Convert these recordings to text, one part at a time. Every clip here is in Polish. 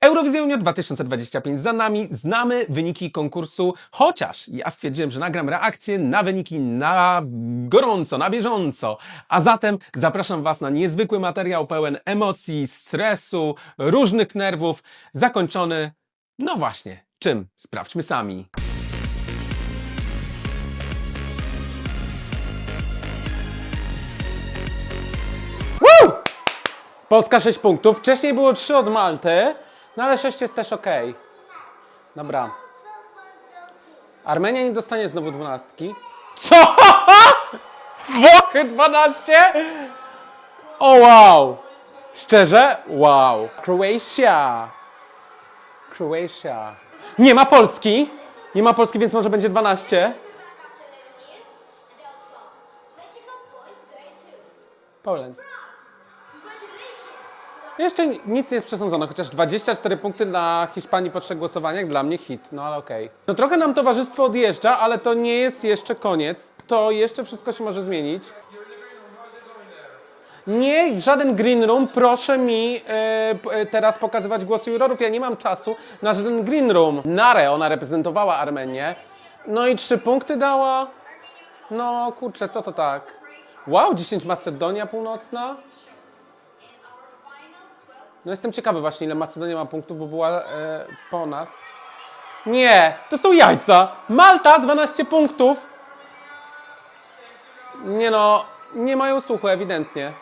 Eurowizja Junior 2025 za nami, znamy wyniki konkursu, chociaż ja stwierdziłem, że nagram reakcję na wyniki na gorąco, na bieżąco. A zatem zapraszam Was na niezwykły materiał pełen emocji, stresu, różnych nerwów, zakończony, no właśnie, czym? Sprawdźmy sami. Woo! Polska 6 punktów. Wcześniej było 3 od Malty, no ale 6 jest też ok. Dobra. Armenia nie dostanie znowu dwunastki. Co? Włochy 12? O wow! Szczerze? Wow. Croatia. Croatia. Nie ma Polski. Nie ma Polski, więc może będzie 12. Poland. Jeszcze ni- nic nie jest przesądzone, chociaż 24 punkty na Hiszpanii po trzech głosowaniach dla mnie hit, no ale okej. No trochę nam towarzystwo odjeżdża, ale to nie jest jeszcze koniec. To jeszcze wszystko się może zmienić. Nie, żaden green room, proszę mi e, e, teraz pokazywać głosy jurorów. Ja nie mam czasu na żaden green room. Nare, ona reprezentowała Armenię. No i trzy punkty dała. No kurczę, co to tak? Wow, 10 Macedonia Północna. No jestem ciekawy właśnie, ile Macedonia ma punktów, bo była e, po nas. Nie, to są jajca. Malta 12 punktów. Nie no, nie mają słuchu ewidentnie.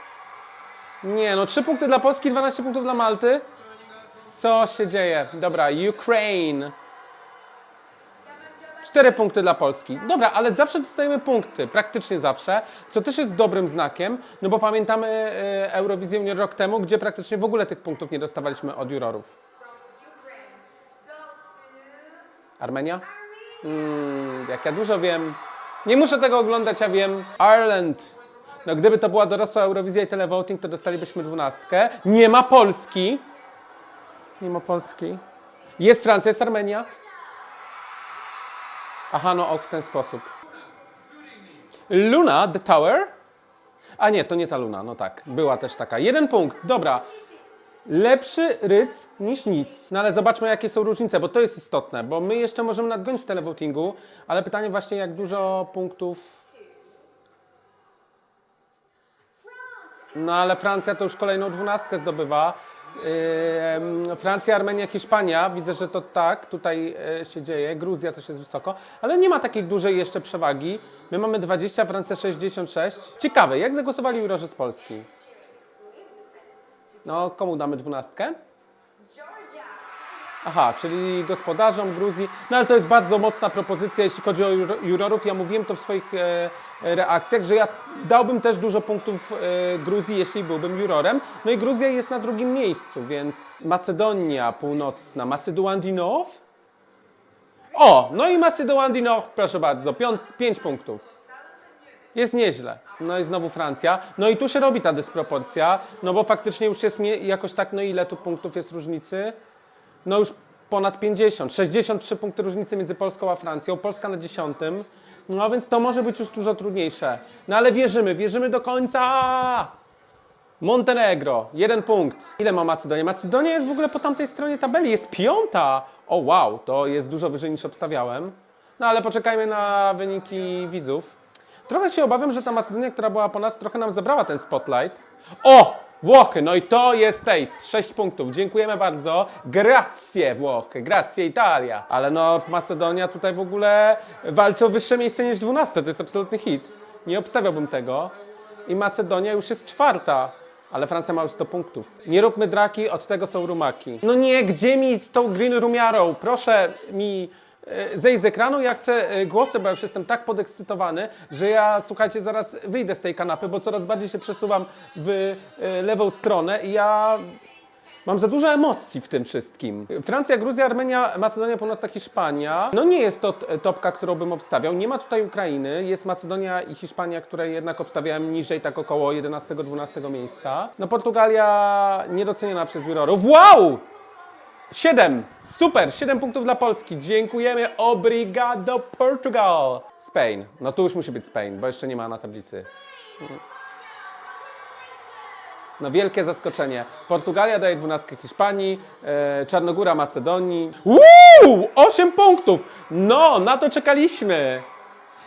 Nie no, 3 punkty dla Polski, 12 punktów dla Malty. Co się dzieje? Dobra, Ukraine. 4 punkty dla Polski. Dobra, ale zawsze dostajemy punkty, praktycznie zawsze, co też jest dobrym znakiem, no bo pamiętamy e, Eurowizję rok temu, gdzie praktycznie w ogóle tych punktów nie dostawaliśmy od jurorów. Armenia? Mm, jak ja dużo wiem. Nie muszę tego oglądać, ja wiem. Ireland. No gdyby to była dorosła Eurowizja i televoting, to dostalibyśmy dwunastkę. Nie ma Polski. Nie ma Polski. Jest Francja, jest Armenia. Aha, no o, w ten sposób. Luna, The Tower? A nie, to nie ta Luna, no tak, była też taka. Jeden punkt, dobra. Lepszy ryc niż nic. No ale zobaczmy, jakie są różnice, bo to jest istotne, bo my jeszcze możemy nadgonić w televotingu, ale pytanie właśnie, jak dużo punktów... No ale Francja to już kolejną dwunastkę zdobywa. Francja, Armenia, Hiszpania. Widzę, że to tak tutaj e, się dzieje. Gruzja też jest wysoko, ale nie ma takiej dużej jeszcze przewagi. My mamy 20, Francja 66. Ciekawe, jak zagłosowali jurorzy z Polski? No, komu damy dwunastkę? Aha, czyli gospodarzom Gruzji. No ale to jest bardzo mocna propozycja, jeśli chodzi o juro- jurorów. Ja mówiłem to w swoich e, reakcjach, że ja dałbym też dużo punktów e, Gruzji, jeśli byłbym jurorem. No i Gruzja jest na drugim miejscu, więc Macedonia Północna, Macedoine du Nord. O, no i Macedoine du Nord, proszę bardzo, piąt, pięć punktów. Jest nieźle. No i znowu Francja. No i tu się robi ta dysproporcja, no bo faktycznie już jest jakoś tak, no ile tu punktów jest różnicy? No już ponad 50, 63 punkty różnicy między Polską a Francją, Polska na dziesiątym. No więc to może być już dużo trudniejsze. No ale wierzymy, wierzymy do końca! Montenegro, jeden punkt. Ile ma Macedonia? Macedonia jest w ogóle po tamtej stronie tabeli, jest piąta! O wow, to jest dużo wyżej niż obstawiałem. No ale poczekajmy na wyniki widzów. Trochę się obawiam, że ta Macedonia, która była po nas, trochę nam zabrała ten spotlight. O! Włochy, no i to jest taste. 6 punktów. Dziękujemy bardzo. Grazie Włochy, grazie Italia. Ale no, Macedonia tutaj w ogóle walczy o wyższe miejsce niż 12. To jest absolutny hit. Nie obstawiałbym tego. I Macedonia już jest czwarta. Ale Francja ma już 100 punktów. Nie róbmy draki, od tego są rumaki. No nie, gdzie mi z tą green rumiarą? Proszę mi zejść z ekranu, ja chcę e, głosy, bo ja już jestem tak podekscytowany, że ja, słuchajcie, zaraz wyjdę z tej kanapy, bo coraz bardziej się przesuwam w e, lewą stronę i ja mam za dużo emocji w tym wszystkim. Francja, Gruzja, Armenia, Macedonia Północna, Hiszpania. No nie jest to topka, którą bym obstawiał. Nie ma tutaj Ukrainy. Jest Macedonia i Hiszpania, które jednak obstawiałem niżej, tak około 11-12 miejsca. No Portugalia niedoceniona przez jurorów. Wow! 7! Super! 7 punktów dla Polski. Dziękujemy. Obrigado, Portugal! Spain. No tu już musi być Spain, bo jeszcze nie ma na tablicy. No wielkie zaskoczenie. Portugalia daje 12 Hiszpanii, e, Czarnogóra Macedonii. Uuu! 8 punktów! No, na to czekaliśmy!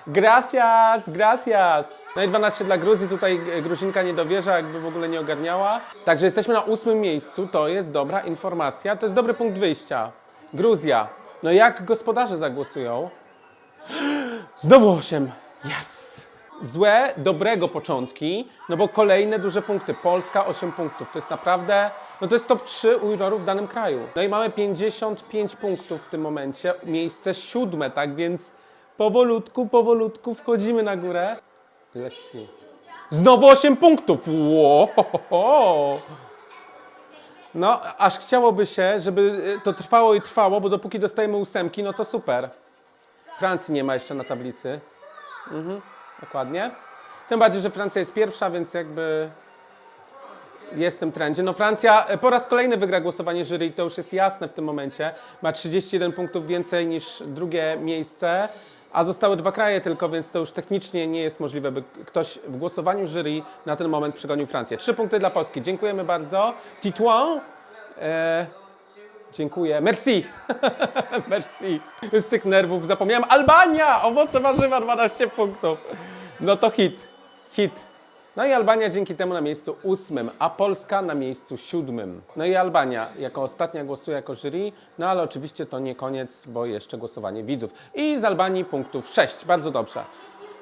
Gracias, gracias. No i 12 dla Gruzji, tutaj e, Gruzinka nie dowierza, jakby w ogóle nie ogarniała. Także jesteśmy na ósmym miejscu, to jest dobra informacja, to jest dobry punkt wyjścia. Gruzja. No jak gospodarze zagłosują? Znowu 8. Yes! Złe, dobrego początki, no bo kolejne duże punkty. Polska 8 punktów. To jest naprawdę, no to jest top 3 u w danym kraju. No i mamy 55 punktów w tym momencie. Miejsce siódme, tak więc powolutku, powolutku wchodzimy na górę. Let's see. Znowu 8 punktów! Wow! No, aż chciałoby się, żeby y, to trwało i trwało, bo dopóki dostajemy ósemki, no to super. Francji nie ma jeszcze na tablicy. Mhm, dokładnie. Tym bardziej, że Francja jest pierwsza, więc jakby jest w tym trendzie. No Francja e, po raz kolejny wygra głosowanie jury i to już jest jasne w tym momencie. Ma 31 punktów więcej niż drugie miejsce, a zostały dwa kraje tylko, więc to już technicznie nie jest możliwe, by ktoś w głosowaniu jury na ten moment przegonił Francję. Trzy punkty dla Polski. Dziękujemy bardzo. Titouan. E, dziękuję. Merci. Merci. Z tych nerwów zapomniałem. Albania! Owoce warzywa 12 punktów. No to hit. Hit. No i Albania dzięki temu na miejscu ósmym, a Polska na miejscu siódmym. No i Albania jako ostatnia głosuje jako jury, no ale oczywiście to nie koniec, bo jeszcze głosowanie widzów. I z Albanii punktów 6, bardzo dobrze.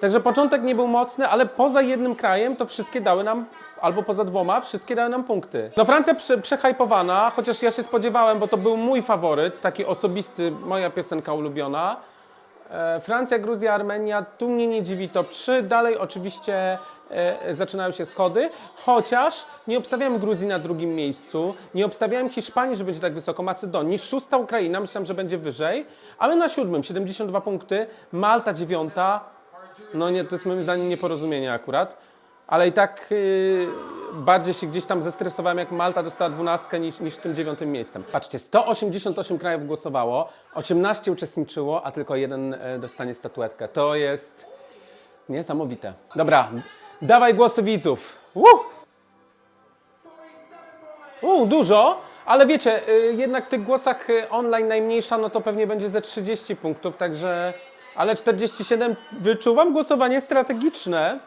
Także początek nie był mocny, ale poza jednym krajem to wszystkie dały nam, albo poza dwoma, wszystkie dały nam punkty. No Francja prze, przehajpowana, chociaż ja się spodziewałem, bo to był mój faworyt, taki osobisty, moja piosenka ulubiona. E, Francja, Gruzja, Armenia, tu mnie nie dziwi top 3. Dalej oczywiście e, zaczynają się schody, chociaż nie obstawiałem Gruzji na drugim miejscu, nie obstawiałem Hiszpanii, że będzie tak wysoko, Macedonii, szósta Ukraina, myślałem, że będzie wyżej, ale na siódmym 72 punkty, Malta dziewiąta, no nie, to jest moim zdaniem nieporozumienie akurat, ale i tak yy, bardziej się gdzieś tam zestresowałem, jak Malta dostała 12 niż, niż tym dziewiątym miejscem. Patrzcie, 188 krajów głosowało, 18 uczestniczyło, a tylko jeden e, dostanie statuetkę. To jest niesamowite. Dobra, dawaj głosy widzów. Woo! U, dużo, ale wiecie, y, jednak w tych głosach y, online najmniejsza, no to pewnie będzie ze 30 punktów, także... Ale 47 wyczuwam głosowanie strategiczne.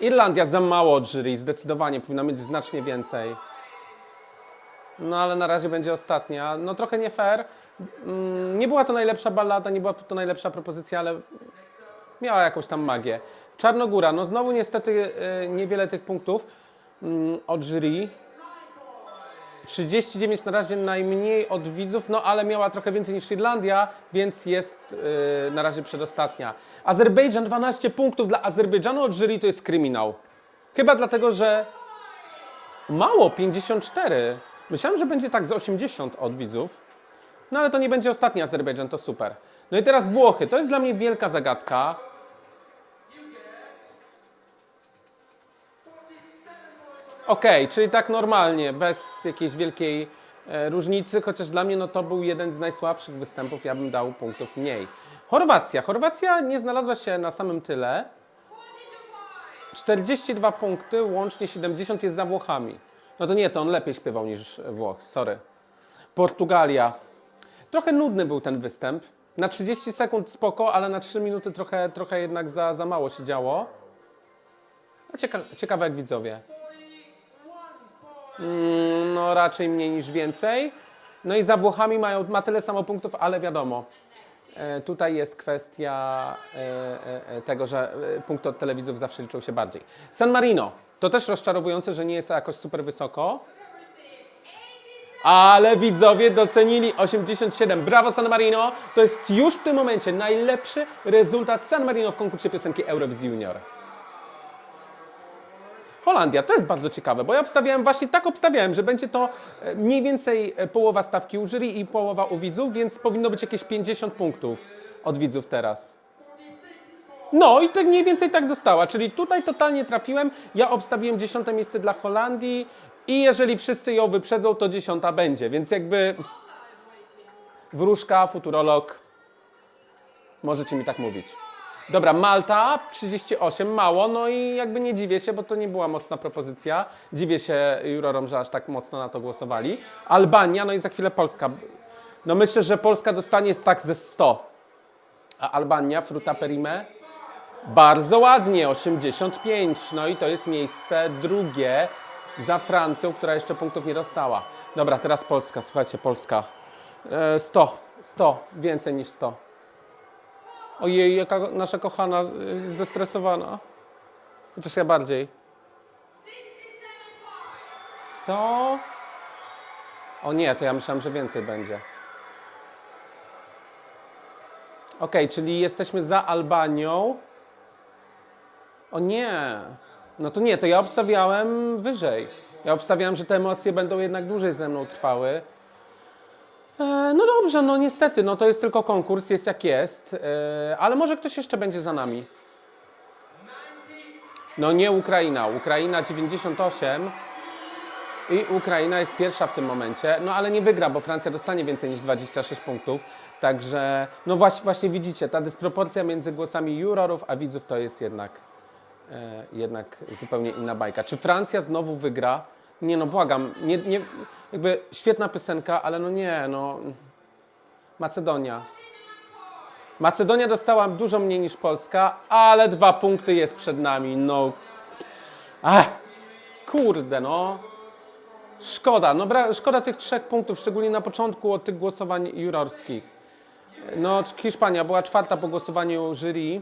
Irlandia za mało jury, zdecydowanie, powinna mieć znacznie więcej. No ale na razie będzie ostatnia. No trochę nie fair. Mm, Nie była to najlepsza ballada, nie była to najlepsza propozycja, ale miała jakąś tam magię. Czarnogóra, no znowu niestety y, niewiele tych punktów mm, od jury. 39 na razie najmniej od widzów, no ale miała trochę więcej niż Irlandia, więc jest yy, na razie przedostatnia. Azerbejdżan 12 punktów dla Azerbejdżanu od jury to jest kryminał. Chyba dlatego, że mało, 54. Myślałem, że będzie tak z 80 od widzów. No ale to nie będzie ostatni Azerbejdżan, to super. No i teraz Włochy, to jest dla mnie wielka zagadka. Okej, czyli tak normalnie, bez jakiejś wielkiej e, różnicy, chociaż dla mnie no, to był jeden z najsłabszych występów, ja bym dał punktów mniej. Chorwacja. Chorwacja nie znalazła się na samym tyle. 42 punkty, łącznie 70 jest za Włochami. No to nie, to on lepiej śpiewał niż Włoch, sorry. Portugalia. Trochę nudny był ten występ. Na 30 sekund spoko, ale na 3 minuty trochę, trochę jednak za, za mało się działo. Cieka ciekawe jak widzowie. Mm, No raczej mniej niż więcej. No i za Włochami mają, ma tyle samo punktów, ale wiadomo. E, tutaj jest kwestia e, e, tego, że punkty od telewizów zawsze liczą się bardziej. San Marino. To też rozczarowujące, że nie jest jakoś super wysoko. Ale widzowie docenili 87. Brawo San Marino! To jest już w tym momencie najlepszy rezultat San Marino w konkursie piosenki Eurowizji Junior. Holandia, to jest bardzo ciekawe, bo ja obstawiałem, właśnie tak obstawiałem, że będzie to e, mniej więcej e, połowa stawki u jury i połowa u widzów, więc powinno być jakieś 50 punktów od widzów teraz. No i tak mniej więcej tak dostała, czyli tutaj totalnie trafiłem. Ja obstawiłem dziesiąte miejsce dla Holandii i jeżeli wszyscy ją wyprzedzą, to dziesiąta będzie, więc jakby wróżka, futurolog, możecie mi tak mówić. Dobra, Malta 38, mało, no i jakby nie dziwię się, bo to nie była mocna propozycja. Dziwię się jurorom, że aż tak mocno na to głosowali. Albania, no i za chwilę Polska. No myślę, że Polska dostanie tak ze 100. A Albania, Fruta Perime, bardzo ładnie, 85. No i to jest miejsce drugie za Francją, która jeszcze punktów nie dostała. Dobra, teraz Polska, słuchajcie, Polska. E, 100, 100, więcej niż 100. Ojej, jaka nasza kochana y, zestresowana. Chociaż ja bardziej. Co? O nie, to ja myślałem, że więcej będzie. Okej, czyli jesteśmy za Albanią. O nie. No to nie, to ja obstawiałem wyżej. Ja obstawiałem, że te emocje będą jednak dłużej ze mną trwały. E, No dobrze, no niestety, no to jest tylko konkurs, jest jak jest, e, ale może ktoś jeszcze będzie za nami. No nie Ukraina, Ukraina 98 i Ukraina jest pierwsza w tym momencie, no ale nie wygra, bo Francja dostanie więcej niż 26 punktów, także no właśnie, właśnie widzicie, ta dysproporcja między głosami jurorów a widzów to jest jednak, e, jednak zupełnie inna bajka. Czy Francja znowu wygra? Nie no, błagam, nie, nie, jakby świetna piosenka, ale no nie, no Macedonia. Macedonia dostała dużo mniej niż Polska, ale dwa punkty jest przed nami. No. Ach, kurde, no. Szkoda, no bra- szkoda tych trzech punktów, szczególnie na początku od tych głosowań jurorskich. No, Hiszpania była czwarta po głosowaniu jury.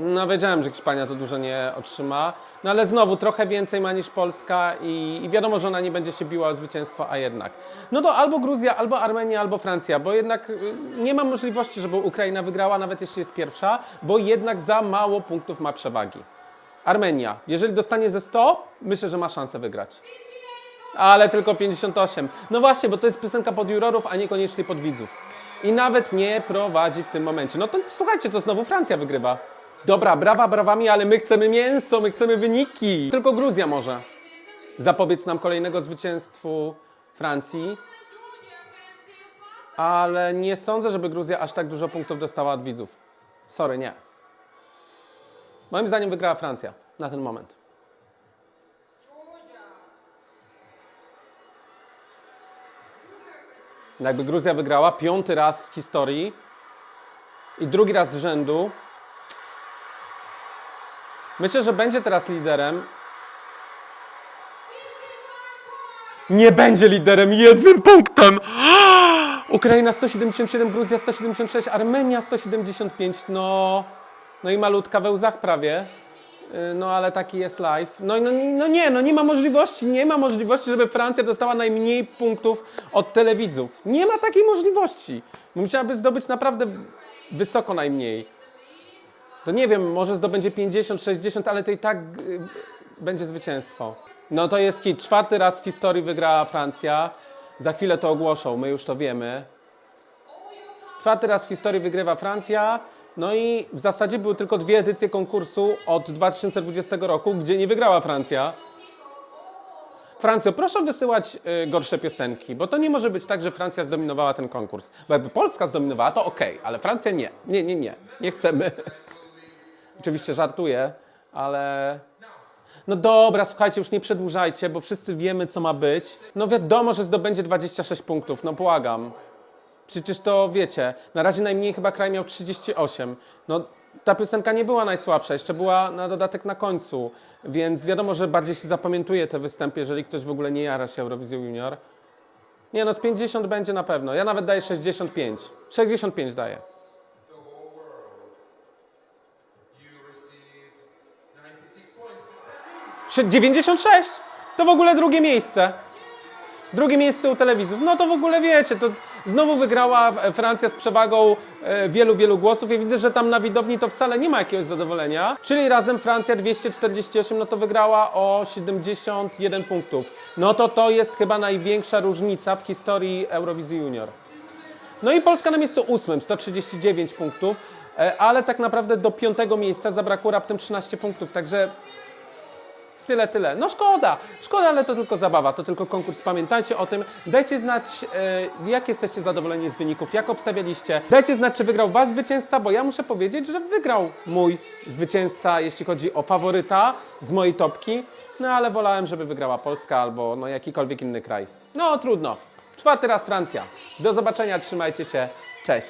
No wiedziałem, że Hiszpania to dużo nie otrzyma. No ale znowu trochę więcej ma niż Polska i, i wiadomo, że ona nie będzie się biła o zwycięstwo, a jednak. No to albo Gruzja, albo Armenia, albo Francja, bo jednak y, nie ma możliwości, żeby Ukraina wygrała, nawet jeśli jest pierwsza, bo jednak za mało punktów ma przewagi. Armenia, jeżeli dostanie ze 100, myślę, że ma szansę wygrać. Ale tylko 58. No właśnie, bo to jest piosenka pod jurorów, a niekoniecznie pod widzów. I nawet nie prowadzi w tym momencie. No to słuchajcie, to znowu Francja wygrywa. Dobra, brawa brawami, ale my chcemy mięso, my chcemy wyniki. Tylko Gruzja może zapobiec nam kolejnego zwycięstwu Francji. Ale nie sądzę, żeby Gruzja aż tak dużo punktów dostała od widzów. Sorry, nie. Moim zdaniem wygrała Francja na ten moment. Jakby Gruzja wygrała piąty raz w historii i drugi raz z rzędu. Myślę, że będzie teraz liderem. Nie będzie liderem jednym punktem. Ukraina 177, Gruzja 176, Armenia 175. No, no i malutka we łzach prawie. Yy, No ale taki jest live. No, no, i- no nie, no nie ma możliwości, nie ma możliwości, żeby Francja dostała najmniej punktów od telewidzów. Nie ma takiej możliwości. Musiałaby zdobyć naprawdę wysoko najmniej. To nie wiem, może zdobędzie 50, 60, ale to i tak y, będzie zwycięstwo. No to jest hit. Czwarty raz w historii wygrała Francja. Za chwilę to ogłoszą, my już to wiemy. Czwarty raz w historii wygrywa Francja. No i w zasadzie były tylko dwie edycje konkursu od 2020 roku, gdzie nie wygrała Francja. Francjo, proszę wysyłać y, gorsze piosenki, bo to nie może być tak, że Francja zdominowała ten konkurs. Bo jakby Polska zdominowała, to okej, ale Francja nie. Nie, nie, nie. Nie chcemy. Oczywiście żartuję, ale. No dobra, słuchajcie, już nie przedłużajcie, bo wszyscy wiemy, co ma być. No wiadomo, że zdobędzie 26 punktów, no błagam. Przecież to wiecie, na razie najmniej chyba kraj miał 38. No ta piosenka nie była najsłabsza, jeszcze była na dodatek na końcu, więc wiadomo, że bardziej się zapamiętuje te występy, jeżeli ktoś w ogóle nie jara się Eurowizją Junior. Nie no, z 50 będzie na pewno. Ja nawet daję 65. 65 daję. 96? To w ogóle drugie miejsce. Drugie miejsce u telewidzów. No to w ogóle wiecie, to znowu wygrała Francja z przewagą e, wielu, wielu głosów. Ja widzę, że tam na widowni to wcale nie ma jakiegoś zadowolenia. Czyli razem Francja 248, no to wygrała o 71 punktów. No to to jest chyba największa różnica w historii Eurowizji Junior. No i Polska na miejscu ósmym, 139 punktów, e, ale tak naprawdę do piątego miejsca zabrakło raptem 13 punktów, także Tyle, tyle. No szkoda, szkoda, ale to tylko zabawa, to tylko konkurs. Pamiętajcie o tym. Dajcie znać, e, jak jesteście zadowoleni z wyników, jak obstawialiście. Dajcie znać, czy wygrał wasz zwycięzca, bo ja muszę powiedzieć, że wygrał mój zwycięzca, jeśli chodzi o faworyta z mojej topki. No ale wolałem, żeby wygrała Polska albo no, jakikolwiek inny kraj. No trudno. Czwarty raz Francja. Do zobaczenia, trzymajcie się. Cześć.